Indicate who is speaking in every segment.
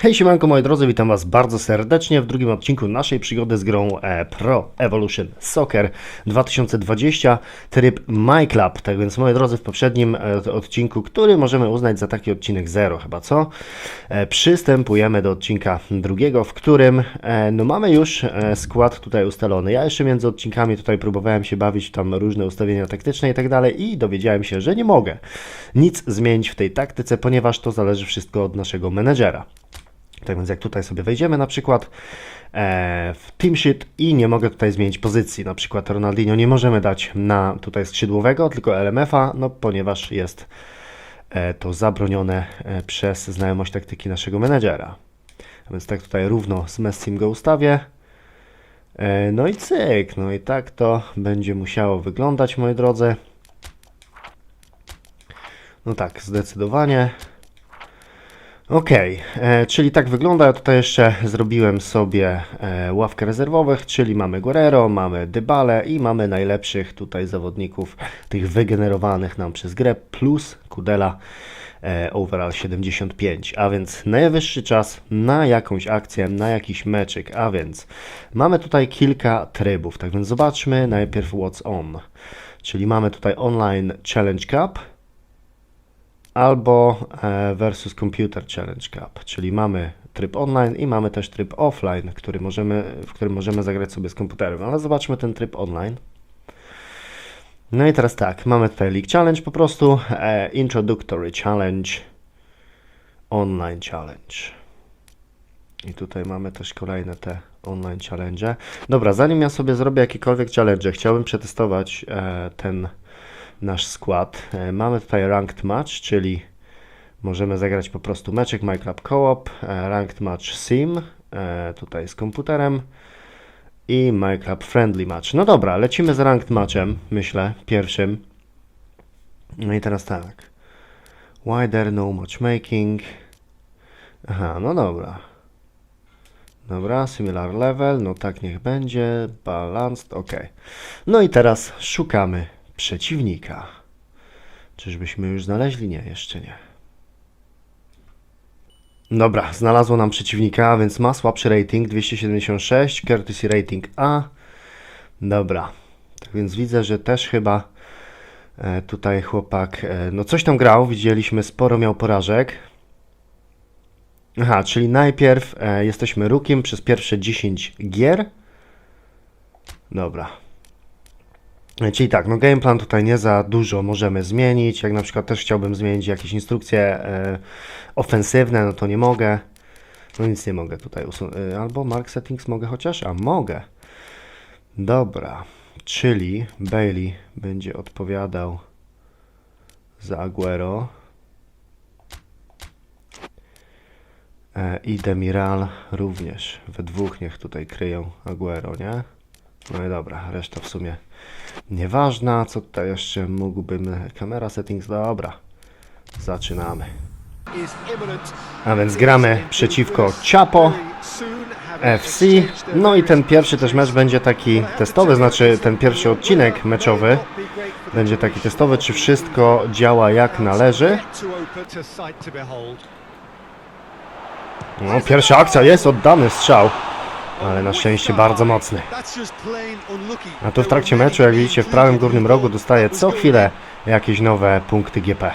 Speaker 1: Hej siemanko moi drodzy, witam was bardzo serdecznie w drugim odcinku naszej przygody z grą e, Pro Evolution Soccer 2020 tryb My Club. Tak więc moi drodzy, w poprzednim e, odcinku, który możemy uznać za taki odcinek zero chyba, co? E, przystępujemy do odcinka drugiego, w którym no mamy już skład tutaj ustalony. Ja jeszcze między odcinkami tutaj próbowałem się bawić tam różne ustawienia taktyczne i tak dalej i dowiedziałem się, że nie mogę nic zmienić w tej taktyce, ponieważ to zależy wszystko od naszego menedżera. Tak więc jak tutaj sobie wejdziemy na przykład e, w Team Sheet i nie mogę tutaj zmienić pozycji, na przykład Ronaldinho nie możemy dać na tutaj skrzydłowego, tylko LMF-a, no ponieważ jest e, to zabronione e, przez znajomość taktyki naszego menedżera. A więc tak tutaj równo z Messim go ustawię. E, no i cyk, no i tak to będzie musiało wyglądać, moi drodzy. No tak, zdecydowanie. Okej, e, czyli tak wygląda. Ja tutaj jeszcze zrobiłem sobie e, ławkę rezerwowych, czyli mamy Guerrero, mamy Dybale i mamy najlepszych tutaj zawodników, tych wygenerowanych nam przez grę, plus Kudela e, overall 75, a więc najwyższy czas na jakąś akcję, na jakiś meczyk, a więc mamy tutaj kilka trybów, tak więc zobaczmy najpierw what's on, czyli mamy tutaj online Challenge Cup, albo e, versus Computer Challenge Cup, czyli mamy tryb online i mamy też tryb offline, który możemy, w którym możemy zagrać sobie z komputerem. Ale zobaczmy ten tryb online. No i teraz tak, mamy tutaj League Challenge po prostu, e, Introductory Challenge, Online Challenge. I tutaj mamy też kolejne te online challenge. Dobra, zanim ja sobie zrobię jakiekolwiek challenge, chciałbym przetestować e, ten nasz skład. E, Mamy tutaj Ranked Match, czyli możemy zagrać po prostu meczek My Club Co-op, e, Ranked Match Sim, e, tutaj z komputerem i My Club Friendly Match. No dobra, lecimy z Ranked Matchem, myślę, pierwszym. No i teraz tak. Wider, no matchmaking. Aha, no dobra. Dobra, similar level, no tak niech będzie, balanced, ok. No i teraz szukamy przeciwnika. Czyżbyśmy już znaleźli? Nie, jeszcze nie. Dobra, znalazło nam przeciwnika, więc ma słabszy rating 276, courtesy rating A. Dobra, tak więc widzę, że też chyba e, tutaj chłopak, e, no coś tam grał, widzieliśmy, sporo miał porażek. Aha, czyli najpierw e, jesteśmy rukiem przez pierwsze 10 gier. Dobra, Czyli tak, no gameplan tutaj nie za dużo możemy zmienić. Jak na przykład też chciałbym zmienić jakieś instrukcje e, ofensywne, no to nie mogę. No nic nie mogę tutaj usunąć. Albo mark settings mogę chociaż? A mogę. Dobra, czyli Bailey będzie odpowiadał za Aguero. E, I Demiral również. We dwóch niech tutaj kryją Aguero, nie? No i dobra, reszta w sumie nieważna. Co tutaj jeszcze mógłbym... Kamera settings, dobra. Zaczynamy. A więc gramy przeciwko Chapo FC. No i ten pierwszy też mecz będzie taki testowy, znaczy ten pierwszy odcinek meczowy będzie taki testowy, czy wszystko działa jak należy. No, pierwsza akcja jest, oddany strzał, ale na szczęście bardzo mocny. A tu w trakcie meczu, jak widzicie, w prawym górnym rogu dostaje co chwilę jakieś nowe punkty GP.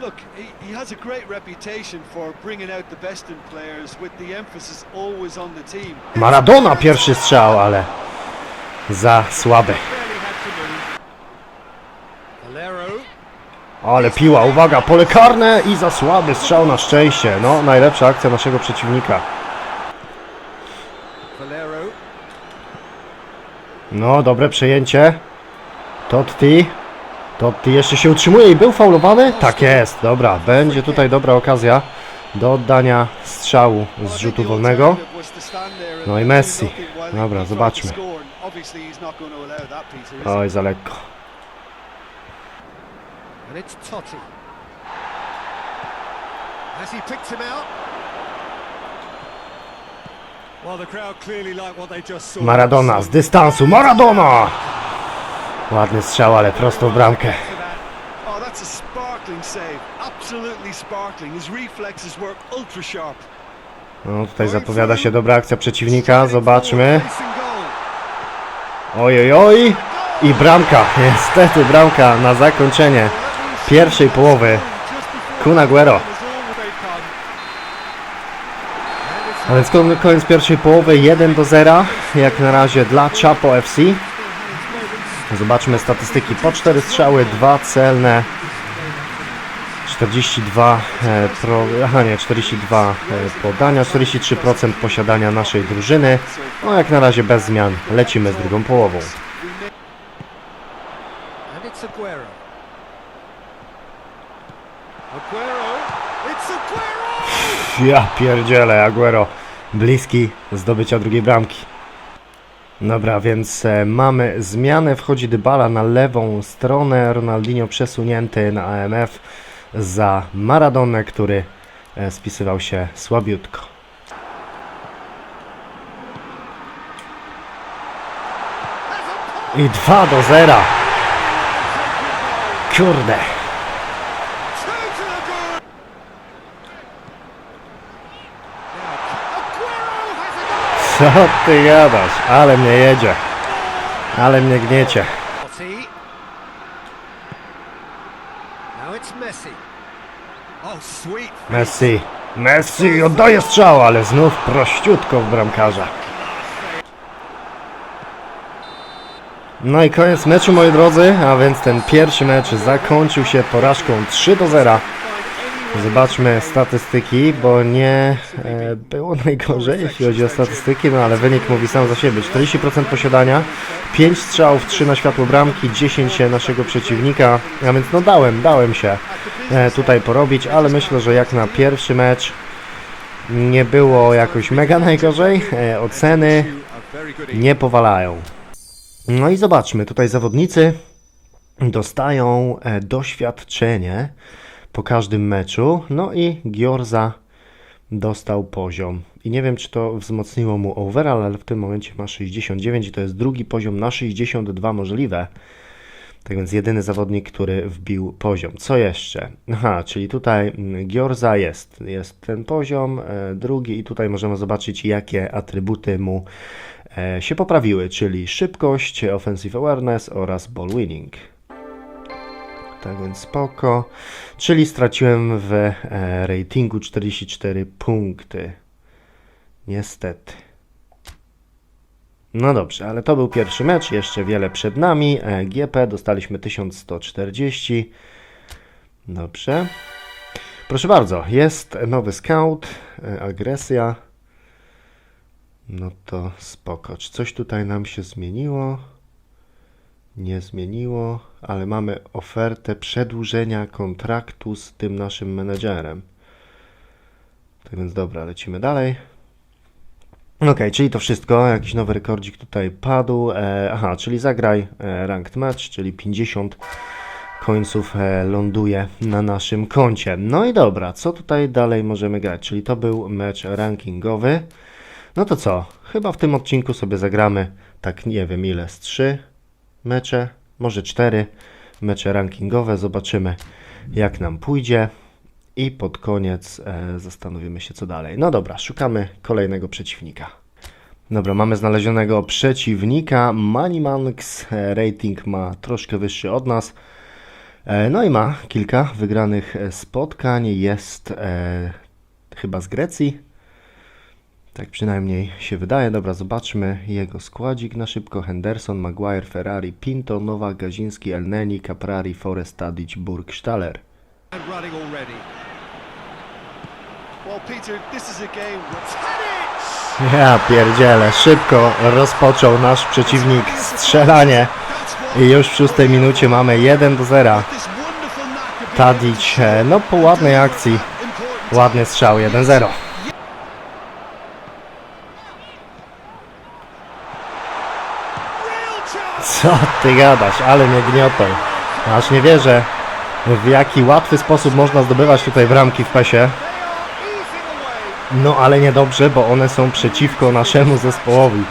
Speaker 2: Look, he, he has a great reputation for bringing out the best in players with the emphasis always on the team.
Speaker 1: Maradona pierwszy strzał, ale za słaby. Ale piła, uwaga, pole karne i za słaby strzał na szczęście. No, najlepsza akcja naszego przeciwnika. No, dobre przejęcie. Totti. Totti jeszcze się utrzymuje i był faulowany? Tak jest, dobra. Będzie tutaj dobra okazja do oddania strzału z rzutu wolnego. No i Messi. Dobra, zobaczmy. Oj, za lekko.
Speaker 2: Totti. Has he picked him out?
Speaker 1: Maradona z dystansu. Maradona! Ładny strzał, ale prosto w bramkę.
Speaker 2: Oh.
Speaker 1: No tutaj zapowiada się dobra akcja przeciwnika, zobaczmy. Oj, oj, oj. I bramka, niestety bramka na zakończenie pierwszej połowy. Kun Aguero. A więc kon- koniec pierwszej połowy 1 do 0, jak na razie dla Chapo FC. Zobaczmy statystyki. Po 4 strzały, 2 celne, 42 e, pro, aha nie, 42 e, podania, 43% posiadania naszej drużyny. No jak na razie bez zmian. Lecimy z drugą połową.
Speaker 3: Aguero.
Speaker 1: Ja pierdzielę, Aguero bliski zdobycia drugiej bramki. Dobra, więc e, mamy zmianę. Wchodzi Dybala na lewą stronę. Ronaldinho przesunięty na AMF za Maradonę, który e, spisywał się słabiutko. I 2 do 0. Kurde.
Speaker 3: Two to the good. Now, Aguero has a
Speaker 1: Co ty gadasz? Ale mnie jedzie. Ale mnie gniecie.
Speaker 3: Messi.
Speaker 1: Messi oddaje strzał, ale znów prościutko w bramkarza. No i koniec meczu moi drodzy, a więc ten pierwszy mecz zakończył się porażką 3 do 0. Zobaczmy statystyki, bo nie e, było najgorzej jeśli chodzi o statystyki, no ale wynik mówi sam za siebie. 40% posiadania, 5 strzałów, 3 na światło bramki, 10 naszego przeciwnika, a więc no dałem, dałem się e, tutaj porobić, ale myślę, że jak na pierwszy mecz nie było jakoś mega najgorzej. E, oceny nie powalają. No i zobaczmy, tutaj zawodnicy dostają e, doświadczenie po każdym meczu. No i Giorza dostał poziom. I nie wiem, czy to wzmocniło mu overall, ale w tym momencie ma 69 i to jest drugi poziom na 62 możliwe. Tak więc jedyny zawodnik, który wbił poziom. Co jeszcze? Aha, czyli tutaj Giorza jest. Jest ten poziom, e, drugi i tutaj możemy zobaczyć, jakie atrybuty mu e, się poprawiły, czyli szybkość, offensive awareness oraz ball winning. Tak więc spoko. Czyli straciłem w e, ratingu 44 punkty. Niestety. No dobrze, ale to był pierwszy mecz, jeszcze wiele przed nami. E, GP dostaliśmy 1140. Dobrze. Proszę bardzo, jest nowy scout, e, agresja. No to spoko. Czy coś tutaj nam się zmieniło? Nie zmieniło, ale mamy ofertę przedłużenia kontraktu z tym naszym menedżerem. Tak więc dobra, lecimy dalej. Ok, czyli to wszystko. Jakiś nowy rekordzik tutaj padł. E, aha, czyli zagraj e, ranked match, czyli 50 końców e, ląduje na naszym koncie. No i dobra, co tutaj dalej możemy grać? Czyli to był mecz rankingowy. No to co? Chyba w tym odcinku sobie zagramy tak nie wiem ile z 3 mecze, może 4 mecze rankingowe. Zobaczymy jak nam pójdzie. I pod koniec e, zastanowimy się co dalej. No dobra, szukamy kolejnego przeciwnika. Dobra, mamy znalezionego przeciwnika. Manimanx e, rating ma troszkę wyższy od nas. E, no i ma kilka wygranych e, spotkań. Jest e, chyba z Grecji. Tak przynajmniej się wydaje. Dobra, zobaczmy jego składzik na szybko. Henderson, Maguire, Ferrari, Pinto, Nowak, Gaziński, Elneny, Caprari, Forest, Tadic,
Speaker 2: game. Tadic!
Speaker 1: Ja pierdzielę, szybko rozpoczął nasz przeciwnik strzelanie i już w szóstej minucie mamy 1 do 0.
Speaker 2: This wonderful knack of
Speaker 1: Tadic, e, no po ładnej akcji, ładny strzał 1-0. Co ty gadasz, ale mnie gniotą. Aż nie wierzę, w jaki łatwy sposób można zdobywać tutaj bramki w pesie. No ale niedobrze, bo one są przeciwko naszemu zespołowi.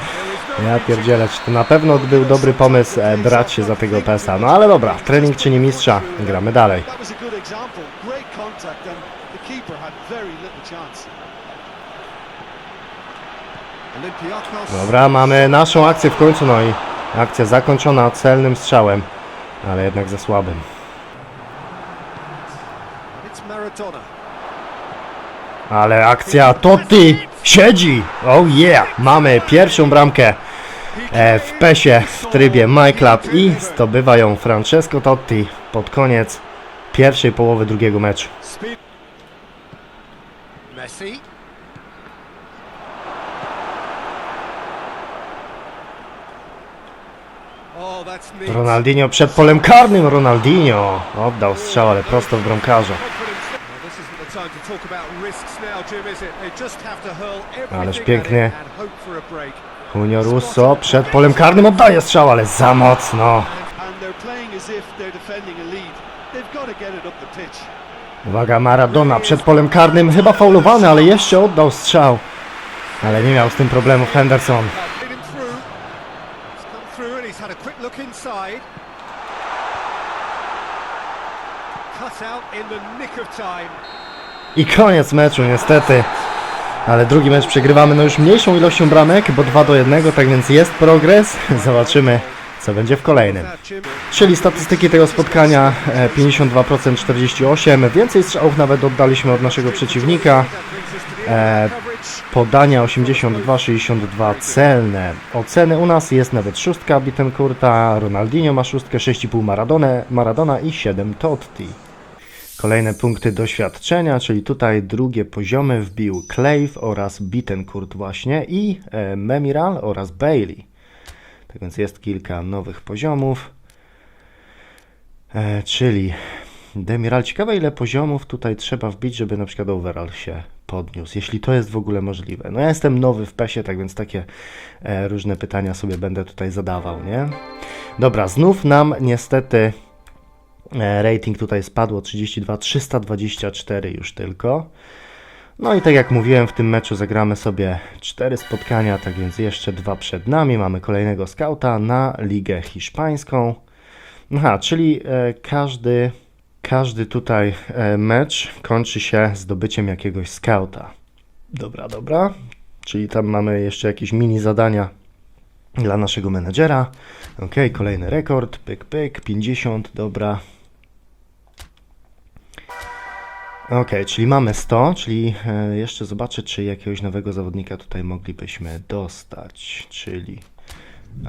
Speaker 1: Ja pierdzielę, to na pewno był dobry pomysł e, brać się za tego PESa. No ale dobra, trening czyni mistrza, gramy dalej. Dobra, mamy naszą akcję w końcu, no i akcja zakończona celnym strzałem, ale jednak za słabym. Ale akcja Totti siedzi! Oh yeah! Mamy pierwszą bramkę e, w PESie w trybie MyClub i zdobywa ją Francesco Totti pod koniec pierwszej połowy drugiego meczu.
Speaker 3: Messi.
Speaker 1: Ronaldinho przed polem karnym, Ronaldinho oddał strzał, ale prosto w bramkarza. Ależ pięknie.
Speaker 3: it and hope for a break.
Speaker 1: Junio Russo przed polem karnym oddaje strzał, ale za mocno. Uwaga, Maradona przed polem karnym, chyba faulowany, ale jeszcze oddał strzał. Ale nie miał z tym problemów Henderson.
Speaker 3: Time.
Speaker 1: I koniec meczu niestety. Ale drugi mecz przegrywamy no już mniejszą ilością bramek, bo 2 do 1, tak więc jest progres. Zobaczymy co będzie w kolejnym. Czyli statystyki tego spotkania e, 52% 48, więcej strzałów nawet oddaliśmy od naszego przeciwnika. Podania 82-62 celne. Oceny u nas jest nawet szóstka Bittencourta, Ronaldinho ma szóstkę, 6,5 Maradona, Maradona i 7 Totti. Kolejne punkty doświadczenia, czyli tutaj drugie poziomy wbił Clave oraz Bittencourt właśnie i e, Memiral oraz Bailey. Tak więc jest kilka nowych poziomów. E, czyli Demiral, ciekawe ile poziomów tutaj trzeba wbić, żeby na przykład overall się podniósł, jeśli to jest w ogóle możliwe. No ja jestem nowy w PESie, tak więc takie e, różne pytania sobie będę tutaj zadawał, nie? Dobra, znów nam niestety e, rating tutaj spadło 32, 324 już tylko. No i tak jak mówiłem, w tym meczu zagramy sobie cztery spotkania, tak więc jeszcze dwa przed nami. Mamy kolejnego skauta na Ligę Hiszpańską. Aha, czyli e, każdy, każdy tutaj e, mecz kończy się zdobyciem jakiegoś skauta. Dobra, dobra. Czyli tam mamy jeszcze jakieś mini zadania dla naszego menedżera. Ok, kolejny rekord. Pyk, pyk, 50, dobra. Ok, czyli mamy 100, czyli e, jeszcze zobaczę, czy jakiegoś nowego zawodnika tutaj moglibyśmy dostać. Czyli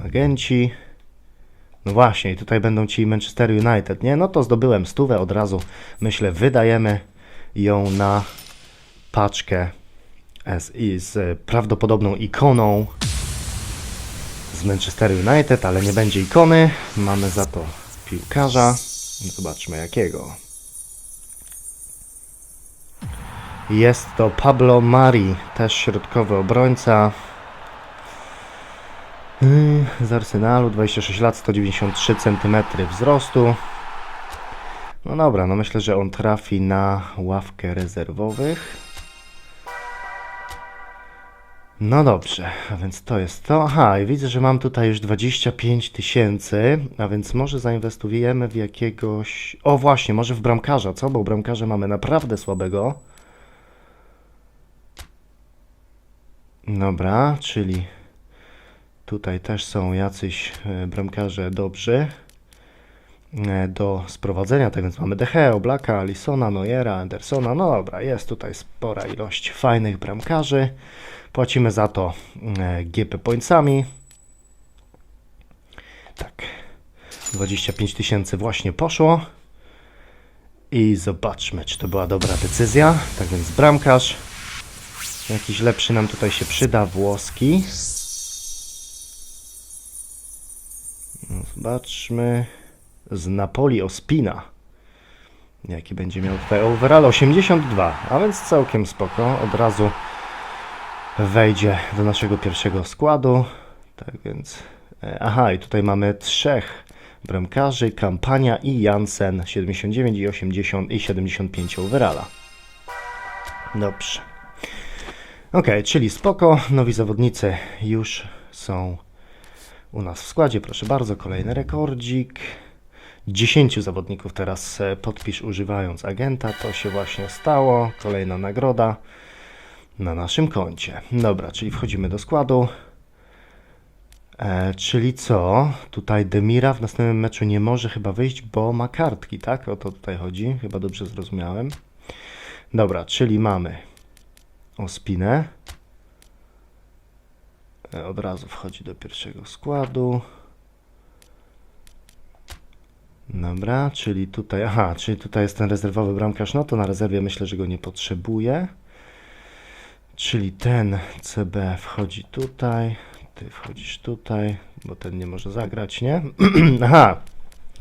Speaker 1: agenci. No właśnie, i tutaj będą ci Manchester United, nie? No to zdobyłem stówę od razu. Myślę, wydajemy ją na paczkę z, z prawdopodobną ikoną z Manchester United, ale nie będzie ikony. Mamy za to piłkarza. Zobaczmy jakiego. Jest to Pablo Mari, też środkowy obrońca. Yy, Z Arsenalu, 26 lat, 193 cm wzrostu. No dobra, no myślę, że on trafi na ławkę rezerwowych. No dobrze, a więc to jest to. Aha, i widzę, że mam tutaj już 25 tysięcy, a więc może zainwestujemy w jakiegoś... O właśnie, może w bramkarza, co? Bo bramkarza mamy naprawdę słabego. Dobra, czyli tutaj też są jacyś e, bramkarze dobrzy e, do sprowadzenia, tak więc mamy Decheo, Blaka, Alisona, Neuera, Andersona, no dobra, jest tutaj spora ilość fajnych bramkarzy, płacimy za to e, GP pointsami, tak, 25 tysięcy właśnie poszło. I zobaczmy, czy to była dobra decyzja, tak więc bramkarz, Jakiś lepszy nam tutaj się przyda, włoski. Zobaczmy. Z Napoli Ospina. Jaki będzie miał tutaj overall? 82, a więc całkiem spoko. Od razu wejdzie do naszego pierwszego składu. Tak więc... e, Aha, i tutaj mamy trzech bramkarzy. Kampania i Jansen. 79 i 80 i 75 overalla. Dobrze. Ok, czyli spoko, nowi zawodnicy już są u nas w składzie, proszę bardzo, kolejny rekordzik. 10 zawodników teraz e, podpisz używając agenta, to się właśnie stało, kolejna nagroda. na naszym koncie. Dobra, czyli wchodzimy do składu. E, czyli co? Tutaj Demira w następnym meczu nie może chyba wyjść, bo ma kartki, tak? O to tutaj chodzi. Chyba dobrze zrozumiałem. Dobra, czyli mamy Ospinę. E, Od razu wchodzi do pierwszego składu. Dobra, czyli tutaj, aha, czyli tutaj jest ten rezerwowy bramkarz, no to na rezerwie myślę, że go nie potrzebuję. Czyli ten CB wchodzi tutaj, ty wchodzisz tutaj, bo ten nie może zagrać, nie? aha,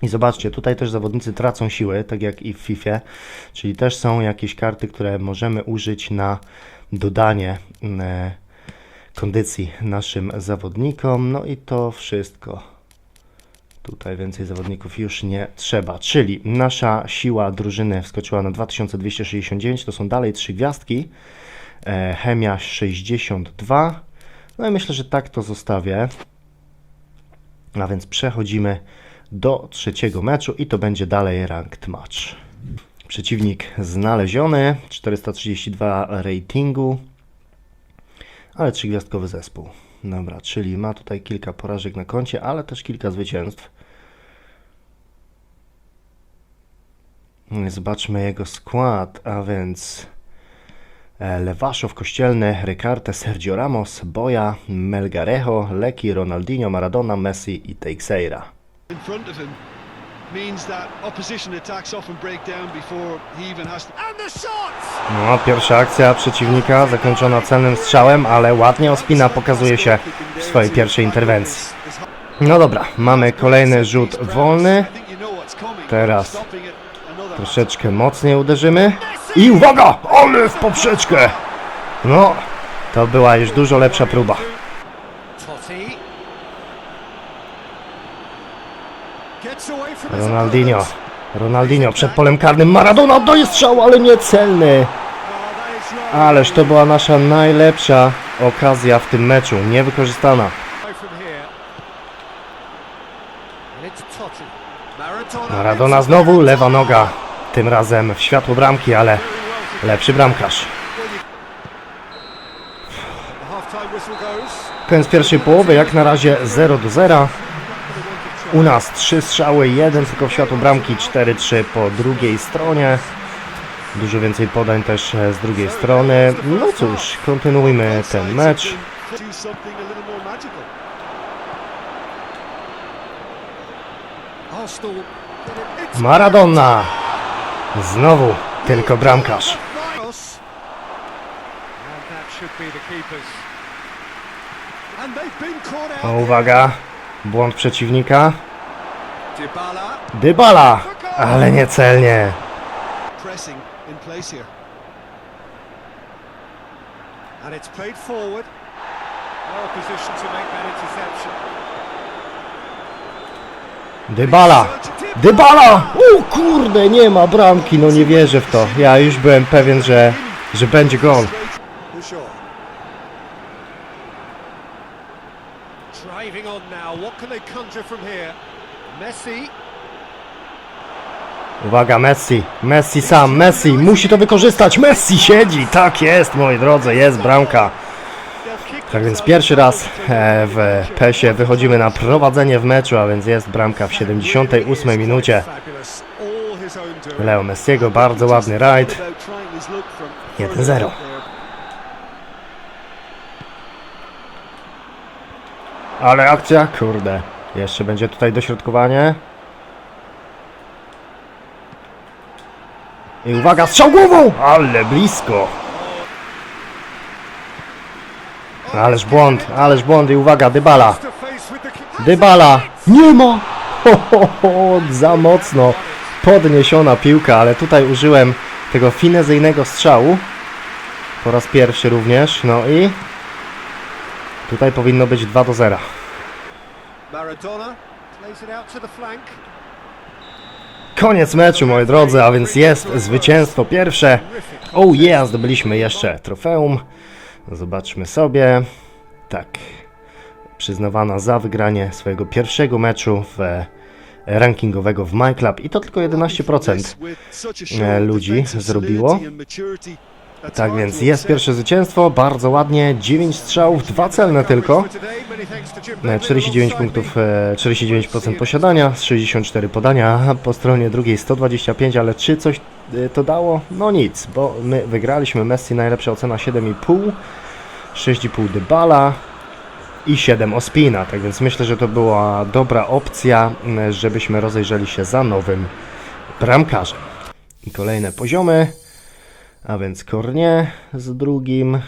Speaker 1: i zobaczcie, tutaj też zawodnicy tracą siły, tak jak i w FIFA, czyli też są jakieś karty, które możemy użyć na dodanie e, kondycji naszym zawodnikom, no i to wszystko. Tutaj więcej zawodników już nie trzeba. Czyli nasza siła drużyny wskoczyła na 2269. To są dalej trzy gwiazdki. E, chemia 62. No i myślę, że tak to zostawię. A więc przechodzimy do trzeciego meczu i to będzie dalej ranked match. Przeciwnik znaleziony. 432 ratingu. Ale trzygwiazdkowy zespół. Dobra, czyli ma tutaj kilka porażek na koncie, ale też kilka zwycięstw. Zobaczmy jego skład, a więc e, Lewaszow, Kościelny, Ricarte, Sergio Ramos, Boja, Melgarejo, Leki, Ronaldinho, Maradona, Messi i Teixeira. No, pierwsza akcja przeciwnika zakończona celnym strzałem, ale ładnie Ospina pokazuje się w swojej pierwszej interwencji. No dobra, mamy kolejny rzut wolny. Teraz Troszeczkę mocniej uderzymy. I uwaga! Ale w poprzeczkę! No, to była już dużo lepsza próba.
Speaker 3: Totti. Gets away from his
Speaker 1: Ronaldinho. Ronaldinho przed polem karnym. Maradona oddaje strzał, ale nie celny.
Speaker 3: That is not
Speaker 1: Ależ to była nasza najlepsza okazja w tym meczu. Niewykorzystana.
Speaker 3: Maradona.
Speaker 1: Znowu, lewa noga. Tym razem w światło bramki, ale lepszy bramkarz. Koniec pierwszej połowy, jak na razie 0 do 0. U nas 3 strzały, 1 tylko w światło bramki, 4-3 po drugiej stronie. Dużo więcej podań też e, z drugiej strony. No cóż, kontynuujmy ten mecz. Maradona! Znowu tylko bramkarz. O, uwaga, błąd przeciwnika.
Speaker 3: Dybala.
Speaker 1: Ale niecelnie.
Speaker 3: Interception.
Speaker 1: Dybala! Dybala! O kurde, nie ma bramki, no nie wierzę w to. Ja już byłem pewien, że, że będzie gol.
Speaker 3: Driving on now. What can they conjure from here? Messi.
Speaker 1: Uwaga, Messi. Messi sam, Messi musi to wykorzystać. Messi siedzi, tak jest, moi drodzy, jest bramka. Tak więc pierwszy raz e, w PESie wychodzimy na prowadzenie w meczu, a więc jest bramka w 78 minucie. Leo Messiego, bardzo ładny rajd.
Speaker 2: About trying his luck from
Speaker 1: 1-0.
Speaker 2: further out there.
Speaker 1: Ale akcja, kurde. Jeszcze będzie tutaj dośrodkowanie. I uwaga, strzał głową! Ale blisko. Ależ błąd, ależ błąd i uwaga, Dybala. Dybala! Nie ma! Ho, ho, ho, za mocno podniesiona piłka, ale tutaj użyłem tego finezyjnego strzału. Po raz pierwszy również, no i tutaj powinno być 2 do 0.
Speaker 3: Maradona plays it out to the flank.
Speaker 1: Koniec meczu, moi drodzy, a więc jest zwycięstwo pierwsze. Oh yeah, zdobyliśmy jeszcze trofeum. Zobaczmy sobie. Tak. Przyznawana za wygranie swojego pierwszego meczu w e, rankingowego w MyClub i to tylko 11%.
Speaker 2: With such a show
Speaker 1: e, ludzi zrobiło. Tak więc jest pierwsze zwycięstwo, bardzo ładnie, 9 strzałów, 2 celne tylko. E, 49 punktów, e, 49% posiadania, z 64 podania, po stronie drugiej 125, ale czy coś e, to dało? No nic, bo my wygraliśmy, Messi najlepsza ocena 7,5, 6,5 Dybala i 7 Ospina, tak więc myślę, że to była dobra opcja, żebyśmy rozejrzeli się za nowym bramkarzem. I kolejne poziomy, a więc Kornie z drugim,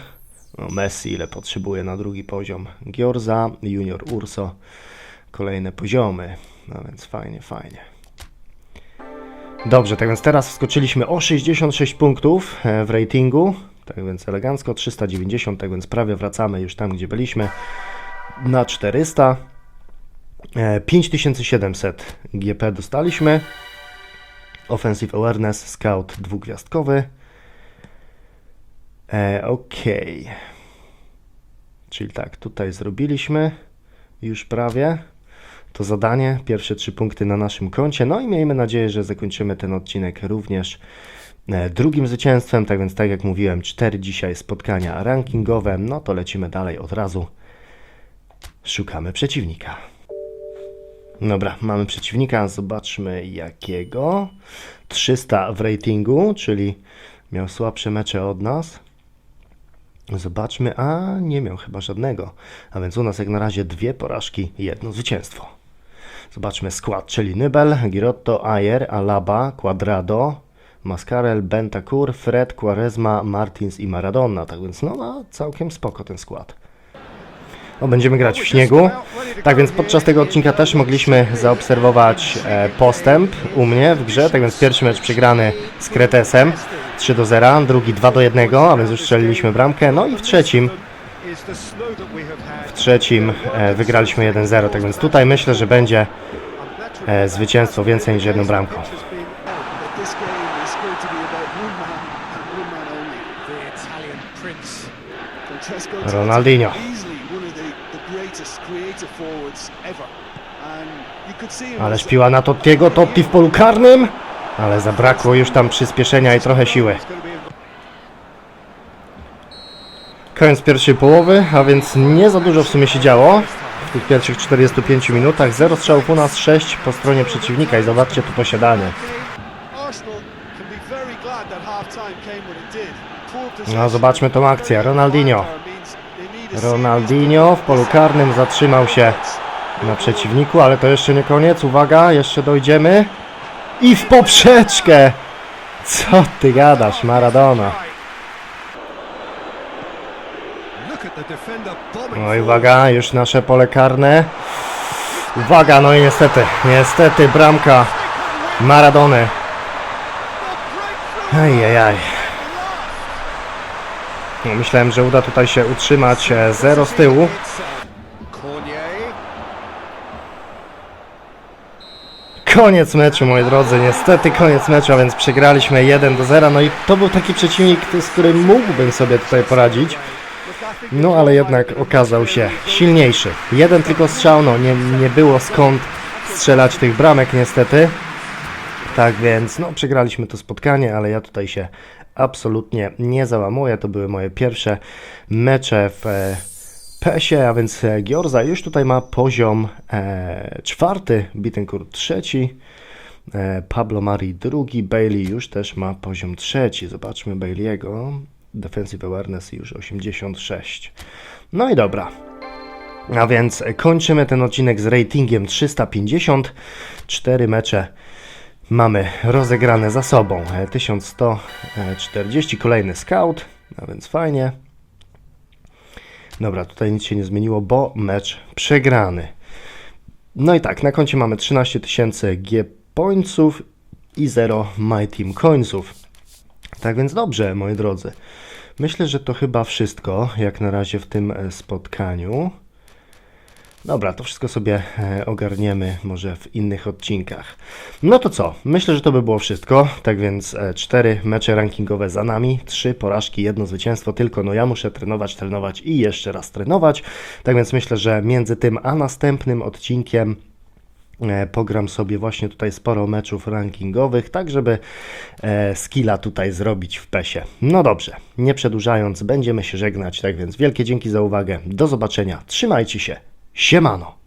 Speaker 1: no Messi ile potrzebuje na drugi poziom, Giorza, Junior Urso, kolejne poziomy, no więc fajnie, fajnie. Dobrze, tak więc teraz wskoczyliśmy o 66 punktów e, w ratingu, tak więc elegancko 390, tak więc prawie wracamy już tam, gdzie byliśmy, na 400. E, 5700 GP dostaliśmy. Offensive Awareness Scout dwugwiazdkowy. E, Okej. Czyli tak, tutaj zrobiliśmy już prawie to zadanie. Pierwsze trzy punkty na naszym koncie. No i miejmy nadzieję, że zakończymy ten odcinek również e, drugim zwycięstwem. Tak więc, tak jak mówiłem, cztery dzisiaj spotkania rankingowe. No to lecimy dalej od razu. Szukamy przeciwnika. Dobra, mamy przeciwnika. Zobaczmy jakiego. 300 w ratingu, czyli miał słabsze mecze od nas. Zobaczmy, a nie miał chyba żadnego. A więc u nas jak na razie dwie porażki jedno zwycięstwo. Zobaczmy skład, czyli Nybel, Girotto, Ayer, Alaba, Quadrado, Mascarel, Bentancur, Fred, Quaresma, Martins i Maradona. Tak więc no, no całkiem spoko ten skład. No, będziemy grać w śniegu. Tak więc podczas tego odcinka też mogliśmy zaobserwować e, postęp u mnie w grze. Tak więc pierwszy mecz przegrany z Kretesem 3 do 0, drugi 2 do 1, a więc już strzeliliśmy bramkę. No i w trzecim, w trzecim e, wygraliśmy 1-0. Tak więc tutaj myślę, że będzie e, zwycięstwo więcej niż jedną bramką.
Speaker 2: That
Speaker 1: Ależ
Speaker 2: as-
Speaker 1: piła na Tottiego, Totti w polu karnym, ale zabrakło już tam przyspieszenia i trochę siły. Koniec pierwszej połowy, a więc nie za dużo w sumie się działo w tych pierwszych 45 minutach. 0 strzałów u nas, 6 po stronie przeciwnika i zobaczcie tu posiadanie. No zobaczmy tą akcję, Ronaldinho. Ronaldinho w polu karnym zatrzymał się na przeciwniku, ale to jeszcze nie koniec. Uwaga, jeszcze dojdziemy. I w poprzeczkę! Co ty gadasz, Maradona? No i uwaga, już nasze pole karne. Uwaga, no i niestety, niestety bramka Maradony. Ajajaj. No, myślałem, że uda tutaj się utrzymać e, 0 z tyłu. Koniec meczu, moi drodzy, niestety koniec meczu, a więc przegraliśmy 1 do 0. No i to był taki przeciwnik, z którym mógłbym sobie tutaj poradzić. No ale jednak okazał się silniejszy. Jeden tylko strzał, no nie, nie było skąd strzelać tych bramek niestety. Tak więc, no przegraliśmy to spotkanie, ale ja tutaj się absolutnie nie załamuję. To były moje pierwsze mecze w e, PES-ie, a więc e, Giorza już tutaj ma poziom e, czwarty, Bittencourt trzeci, e, Pablo Mari drugi, Bailey już też ma poziom trzeci. Zobaczmy Bailey'ego. Defensive Awareness już 86. No i dobra. A więc kończymy ten odcinek z ratingiem 350. Cztery mecze mamy rozegrane za sobą. E, 1140, kolejny scout, a więc fajnie. Dobra, tutaj nic się nie zmieniło, bo mecz przegrany. No i tak, na koncie mamy 13 tysięcy G pońców i 0 My Team coinsów. Tak więc dobrze, moi drodzy. Myślę, że to chyba wszystko, jak na razie w tym e, spotkaniu. Dobra, to wszystko sobie e, ogarniemy może w innych odcinkach. No to co? Myślę, że to by było wszystko. Tak więc e, cztery mecze rankingowe za nami, trzy porażki, jedno zwycięstwo. Tylko no ja muszę trenować, trenować i jeszcze raz trenować. Tak więc myślę, że między tym a następnym odcinkiem e, pogram sobie właśnie tutaj sporo meczów rankingowych, tak żeby skilla tutaj zrobić w PESie. No dobrze, nie przedłużając, będziemy się żegnać, tak więc wielkie dzięki za uwagę, do zobaczenia, trzymajcie się, siemano!